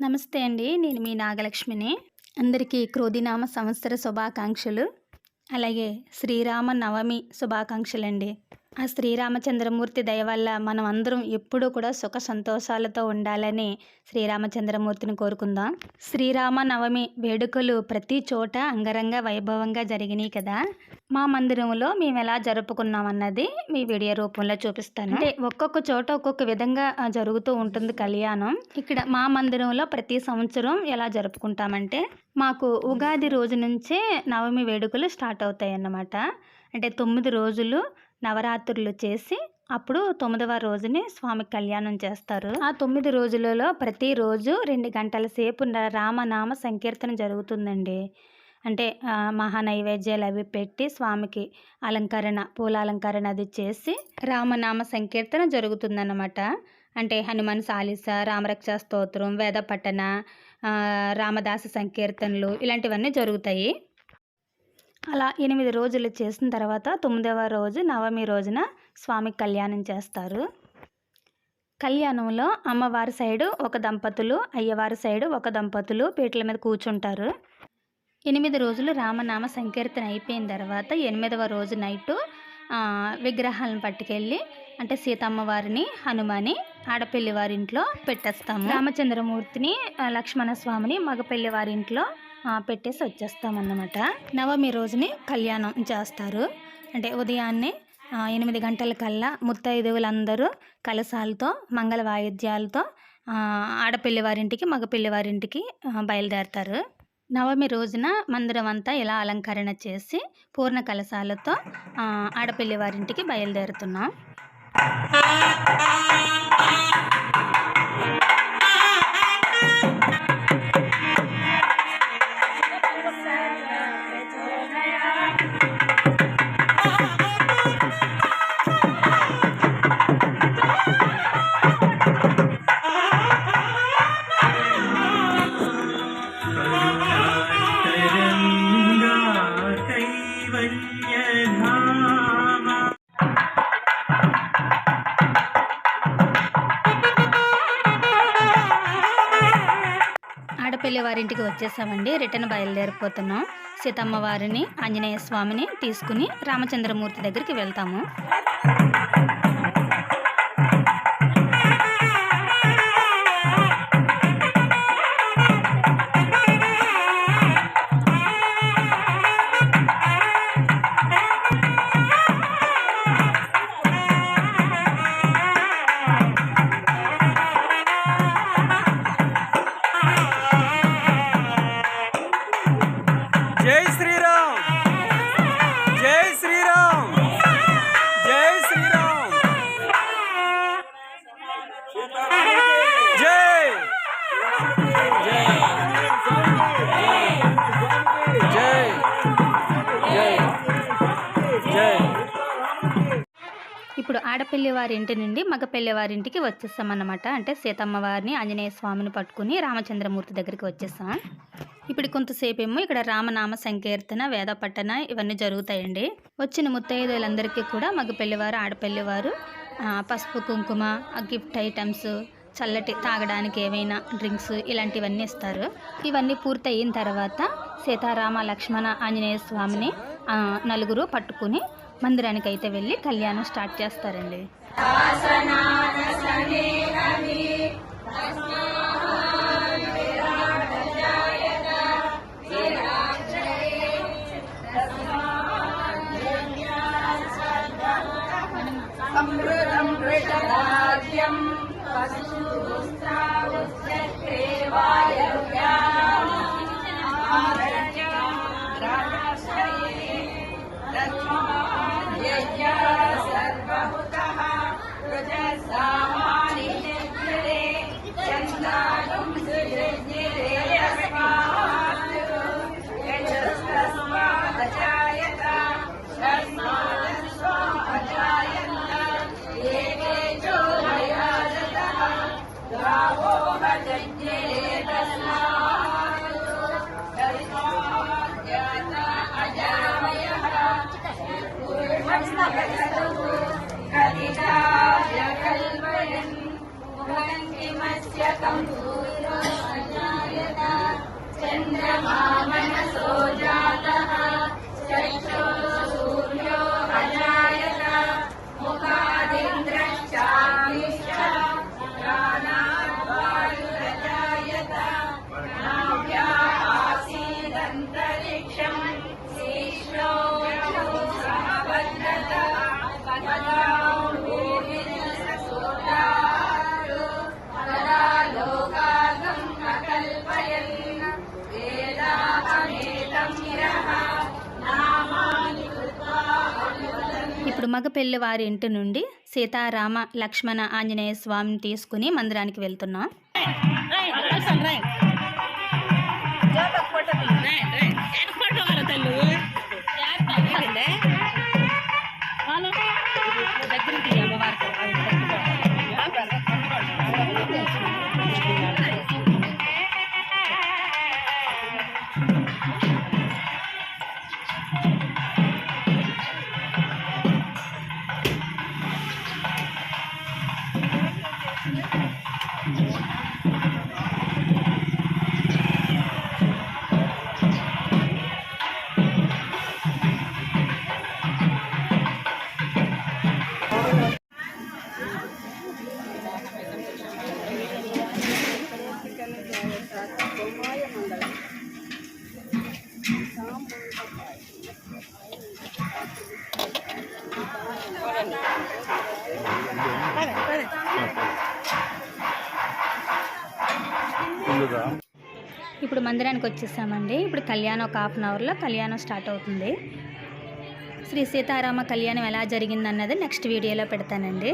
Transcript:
నమస్తే అండి నేను మీ నాగలక్ష్మిని. అందరికీ క్రోధినామ సంవత్సర శుభాకాంక్షలు. అలాగే శ్రీరామ నవమి శుభాకాంక్షలు అండి ఆ శ్రీరామచంద్రమూర్తి దయ వల్ల మనం అందరం ఎప్పుడూ కూడా సుఖ సంతోషాలతో ఉండాలని శ్రీరామచంద్రమూర్తిని కోరుకుందాం. శ్రీరామ నవమి వేడుకలు ప్రతి చోట అంగరంగ వైభవంగా జరిగినాయి కదా. మా మందిరంలో మేము ఎలా జరుపుకున్నాం అన్నది మీ వీడియో రూపంలో చూపిస్తాను. అంటే ఒక్కొక్క చోట ఒక్కొక్క విధంగా జరుగుతూ ఉంటుంది కళ్యాణం. ఇక్కడ మా మందిరంలో ప్రతి సంవత్సరం ఎలా జరుపుకుంటామంటే మాకు ఉగాది రోజు నుంచే నవమి వేడుకలు స్టార్ట్ అవుతాయి అన్నమాట అంటే తొమ్మిది రోజులు నవరాత్రులు చేసి అప్పుడు తొమ్మిదవ రోజుని స్వామి కళ్యాణం చేస్తారు. ఆ తొమ్మిది రోజులలో ప్రతిరోజు రెండు గంటల సేపు న- రామనామ సంకీర్తన జరుగుతుందండి. అంటే మహా నైవేద్యాలు అవి పెట్టి స్వామికి అలంకరణ పూల అలంకరణ అది చేసి రామనామ సంకీర్తన జరుగుతుందన్నమాట. అంటే హనుమాన్ సాలిస రామరక్ష స్తోత్రం వేద పఠన రామదాస సంకీర్తనలు ఇలాంటివన్నీ జరుగుతాయి. అలా ఎనిమిది రోజులు చేసిన తర్వాత తొమ్మిదవ రోజు నవమి రోజున స్వామికి కళ్యాణం చేస్తారు. కళ్యాణంలో అమ్మవారి సైడు ఒక దంపతులు అయ్యవారి సైడు ఒక దంపతులు పీటల మీద కూర్చుంటారు. ఎనిమిది రోజులు రామనామ సంకీర్తన అయిపోయిన తర్వాత ఎనిమిదవ రోజు నైటు విగ్రహాలను పట్టుకెళ్ళి అంటే సీతమ్మ వారిని హనుమాని ఆడపల్లి వారి ఇంట్లో పెట్టేస్తాము. రామచంద్రమూర్తిని లక్ష్మణ స్వామిని మగపల్లి వారి ఇంట్లో పెట్టేసి వచ్చేస్తామన్నమాట. నవమి రోజుని కళ్యాణం చేస్తారు. అంటే ఉదయాన్నే ఎనిమిది గంటల కల్లా ముత్తైదువులందరూ కలశాలతో మంగళ వాయిద్యాలతో ఆడపిల్లివారింటికి మగపిల్లివారింటికి వారింటికి బయలుదేరతారు. నవమి రోజున మందిరం అంతా ఇలా అలంకరణ చేసి పూర్ణ కలశాలతో ఆడపిల్లివారింటికి వారింటికి బయలుదేరుతున్నాం. వారింటికి వచ్చేసామండి. రిటర్న్ బయలుదేరిపోతున్నాం. సీతమ్మ వారిని ఆంజనేయ స్వామిని తీసుకుని రామచంద్రమూర్తి దగ్గరికి వెళ్తాము. ఇప్పుడు ఆడపల్లి వారి ఇంటి నుండి మగపల్లి వారి ఇంటికి వచ్చేసామన్నమాట అంటే సీతమ్మ వారిని ఆంజనేయ స్వామిని పట్టుకుని రామచంద్రమూర్తి దగ్గరికి వచ్చేసాం ఇప్పుడు కొంతసేపు ఏమో ఇక్కడ రామనామ సంకీర్తన వేద పట్టణ ఇవన్నీ జరుగుతాయండి. వచ్చిన ముత్తైదులందరికీ కూడా మగపల్లివారు ఆడపల్లివారు ఆ, పసుపు కుంకుమ ఆ గిఫ్ట్ ఐటమ్స్ చల్లటి తాగడానికి ఏవైనా డ్రింక్స్ ఇలాంటివన్నీ ఇస్తారు. ఇవన్నీ పూర్తయిన తర్వాత సీతారామ లక్ష్మణ ఆంజనేయ స్వామిని నలుగురు పట్టుకుని మందిరానికి అయితే వెళ్ళి కళ్యాణం స్టార్ట్ చేస్తారండి. fácil de mostrar Chandra Mamana Soja మగ పెళ్ళి వారి ఇంటి నుండి సీతారామ లక్ష్మణ ఆంజనేయ స్వామిని తీసుకుని మందిరానికి వెళ్తున్నాం. ఇప్పుడు మందిరానికి వచ్చేసామండి. ఇప్పుడు కళ్యాణం ఒక హాఫ్ అన్ అవర్లో కళ్యాణం స్టార్ట్ అవుతుంది. శ్రీ సీతారామ కళ్యాణం ఎలా జరిగిందన్నది నెక్స్ట్ వీడియోలో పెడతానండి.